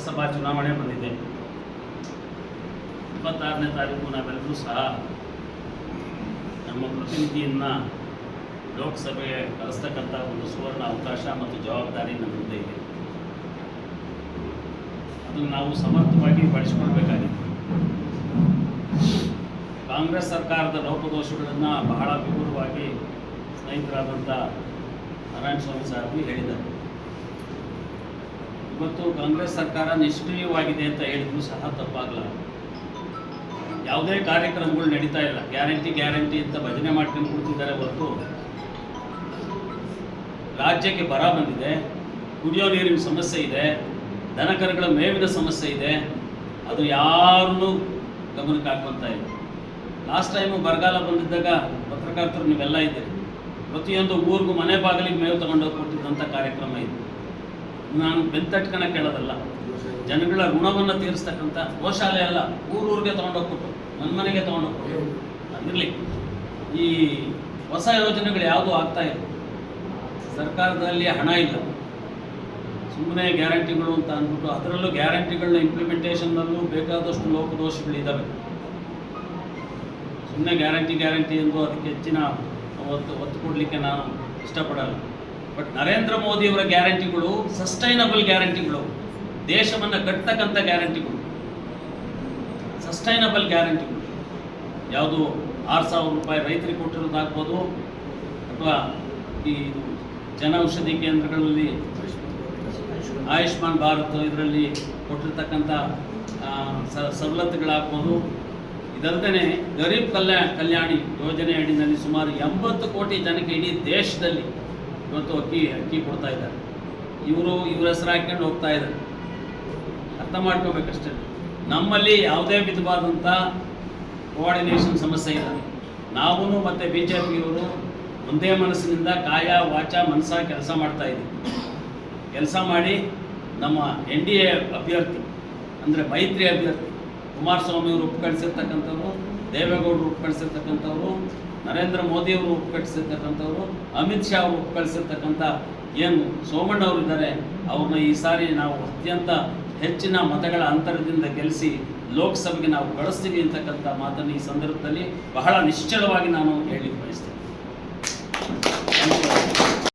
ಲೋಕಸಭಾ ಚುನಾವಣೆ ಬಂದಿದೆ. ಇಪ್ಪತ್ತಾರನೇ ತಾರೀಕು ನಾವೆಲ್ಲರೂ ಸಹ ನಮ್ಮ ಪ್ರತಿನಿಧಿಯನ್ನು ಲೋಕಸಭೆಗೆ ಕಳಿಸ್ತಕ್ಕಂಥ ಒಂದು ಸುವರ್ಣ ಅವಕಾಶ ಮತ್ತು ಜವಾಬ್ದಾರಿ ನಮ್ಮ ಮುಂದೆ ಇದೆ. ಅದನ್ನು ನಾವು ಸಮರ್ಥವಾಗಿ ಬಳಸಿಕೊಳ್ಬೇಕಾಗಿದೆ. ಕಾಂಗ್ರೆಸ್ ಸರ್ಕಾರದ ಲೋಪದೋಷಗಳನ್ನು ಬಹಳ ವಿಪುಲವಾಗಿ ಸ್ನೇಹಿತರಾದಂಥ ನಾರಾಯಣಸ್ವಾಮಿ ಸಾಹೇಬರು ಹೇಳಿದರು ಇವತ್ತು ಕಾಂಗ್ರೆಸ್ ಸರ್ಕಾರ ನಿಷ್ಕ್ರಿಯವಾಗಿದೆ ಅಂತ ಹೇಳಿದ್ರು ಸಹ ತಪ್ಪಾಗಲ್ಲ ಯಾವುದೇ ಕಾರ್ಯಕ್ರಮಗಳು ನಡೀತಾ ಇಲ್ಲ. ಗ್ಯಾರಂಟಿ ಗ್ಯಾರಂಟಿ ಅಂತ ಭಜನೆ ಮಾಡ್ಕೊಂಡು ಕೂತಿದ್ದಾರೆ ಹೊರತು. ರಾಜ್ಯಕ್ಕೆ ಬರ ಬಂದಿದೆ. ಕುಡಿಯೋ ನೀರಿನ ಸಮಸ್ಯೆ ಇದೆ. ದನಕರುಗಳ ಮೇವಿನ ಸಮಸ್ಯೆ ಇದೆ. ಅದು ಯಾರನ್ನು ಗಮನಕ್ಕೆ ಹಾಕುವಂತ ಇಲ್ಲ. ಲಾಸ್ಟ್ ಟೈಮು ಬರಗಾಲ ಬಂದಿದ್ದಾಗ ಪತ್ರಕರ್ತರು ನೀವೆಲ್ಲ ಇದ್ದೀರಿ. ಪ್ರತಿಯೊಂದು ಊರಿಗೂ ಮನೆ ಬಾಗಿಲಿಗೆ ಮೇವು ತಗೊಂಡೋಗಿ ಕೊಟ್ಟಿದ್ದಂಥ ಕಾರ್ಯಕ್ರಮ ಇದು. ನಾನು ಬೆಂತಟ್ಕನ ಕೇಳೋದಲ್ಲ. ಜನಗಳ ಋಣವನ್ನು ತೀರಿಸ್ತಕ್ಕಂಥ ಗೋಶಾಲೆ ಅಲ್ಲ, ಊರೂರಿಗೆ ತೊಗೊಂಡೋಗ್ಬಿಟ್ಟು ನನ್ನ ಮನೆಗೆ ತೊಗೊಂಡೋಗ್ಬಿಟ್ಟು. ಅದಿರಲಿ. ಈ ಹೊಸ ಯೋಜನೆಗಳು ಯಾವುದೂ ಆಗ್ತಾ ಇಲ್ಲ. ಸರ್ಕಾರದಲ್ಲಿ ಹಣ ಇಲ್ಲ. ಸುಮ್ಮನೆ ಗ್ಯಾರಂಟಿಗಳು ಅಂತ ಅಂದ್ಬಿಟ್ಟು ಅದರಲ್ಲೂ ಗ್ಯಾರಂಟಿಗಳನ್ನ ಇಂಪ್ಲಿಮೆಂಟೇಷನ್ನಲ್ಲೂ ಬೇಕಾದಷ್ಟು ಲೋಪದೋಷಗಳಿದ್ದಾವೆ ಸುಮ್ಮನೆ ಗ್ಯಾರಂಟಿ ಗ್ಯಾರಂಟಿ ಎಂದು ಅದಕ್ಕೆ ಹೆಚ್ಚಿನ ಒತ್ತು ಒತ್ತು ಕೊಡಲಿಕ್ಕೆ ನಾನು ಇಷ್ಟಪಡಲ್ಲ. ಬಟ್ ನರೇಂದ್ರ ಮೋದಿಯವರ ಗ್ಯಾರಂಟಿಗಳು ಸಸ್ಟೈನಬಲ್ ಗ್ಯಾರಂಟಿಗಳು. ದೇಶವನ್ನು ಕಟ್ಟತಕ್ಕಂಥ ಗ್ಯಾರಂಟಿಗಳು. ಸಸ್ಟೈನಬಲ್ ಗ್ಯಾರಂಟಿಗಳು. ಯಾವುದು ಆರು ಸಾವಿರ ರೂಪಾಯಿ ರೈತರಿಗೆ ಕೊಟ್ಟಿರೋದಾಗ್ಬೋದು, ಅಥವಾ ಈ ಜನ ಔಷಧಿ ಕೇಂದ್ರಗಳಲ್ಲಿ ಆಯುಷ್ಮಾನ್ ಭಾರತ್ ಇದರಲ್ಲಿ ಕೊಟ್ಟಿರ್ತಕ್ಕಂಥ ಸವಲತ್ತುಗಳಾಗ್ಬೋದು. ಇದಲ್ಲದೆ ಗರೀಬ್ ಕಲ್ಯಾಣ ಕಲ್ಯಾಣಿ ಯೋಜನೆ ಅಡಿನಲ್ಲಿ ಸುಮಾರು ಎಂಬತ್ತು ಕೋಟಿ ಜನಕ್ಕೆ ಇಡೀ ದೇಶದಲ್ಲಿ ಇವತ್ತು ಅಕ್ಕಿ ಅಕ್ಕಿ ಕೊಡ್ತಾ ಇದ್ದಾರೆ. ಇವರು ಇವ್ರ ಹೆಸರು ಹಾಕ್ಕೊಂಡು ಹೋಗ್ತಾ ಇದ್ದಾರೆ. ಅರ್ಥ ಮಾಡ್ಕೋಬೇಕಷ್ಟೇ. ನಮ್ಮಲ್ಲಿ ಯಾವುದೇ ವಿಧವಾದಂಥ ಕೋಆರ್ಡಿನೇಷನ್ ಸಮಸ್ಯೆ ಇಲ್ಲ. ನಾವೂ ಮತ್ತು ಬಿ ಜೆ ಪಿಯವರು ಒಂದೇ ಮನಸ್ಸಿನಿಂದ ಕಾಯ, ವಾಚ, ಮನಸ್ಸ ಕೆಲಸ ಮಾಡ್ತಾ ಇದ್ದೀವಿ. ಕೆಲಸ ಮಾಡಿ ನಮ್ಮ ಎನ್ ಡಿ ಎ ಅಭ್ಯರ್ಥಿ, ಅಂದರೆ ಮೈತ್ರಿ ಅಭ್ಯರ್ಥಿ ಕುಮಾರಸ್ವಾಮಿ ಅವರು ಒಪ್ಪಿಕಳಿಸಿರ್ತಕ್ಕಂಥವ್ರು ದೇವೇಗೌಡರು ಒಪ್ಪಿಕಳಿಸಿರ್ತಕ್ಕಂಥವ್ರು ನರೇಂದ್ರ ಮೋದಿಯವರು ಒಪ್ಪಿಕಳಿಸಿರ್ತಕ್ಕಂಥವ್ರು ಅಮಿತ್ ಶಾ ಅವರು ಒಪ್ಪಿಕಳಿಸಿರ್ತಕ್ಕಂಥ ಏನು ಸೋಮಣ್ಣ ಅವರು ಇದ್ದಾರೆ, ಅವ್ರನ್ನ ಈ ಸಾರಿ ನಾವು ಅತ್ಯಂತ ಹೆಚ್ಚಿನ ಮತಗಳ ಅಂತರದಿಂದ ಗೆಲ್ಲಿಸಿ ಲೋಕಸಭೆಗೆ ನಾವು ಕಳಿಸ್ತೀವಿ ಅಂತಕ್ಕಂಥ ಮಾತನ್ನು ಈ ಸಂದರ್ಭದಲ್ಲಿ ಬಹಳ ನಿಶ್ಚಲವಾಗಿ ನಾನು ಹೇಳಿ ಬಯಸ್ತೇನೆ.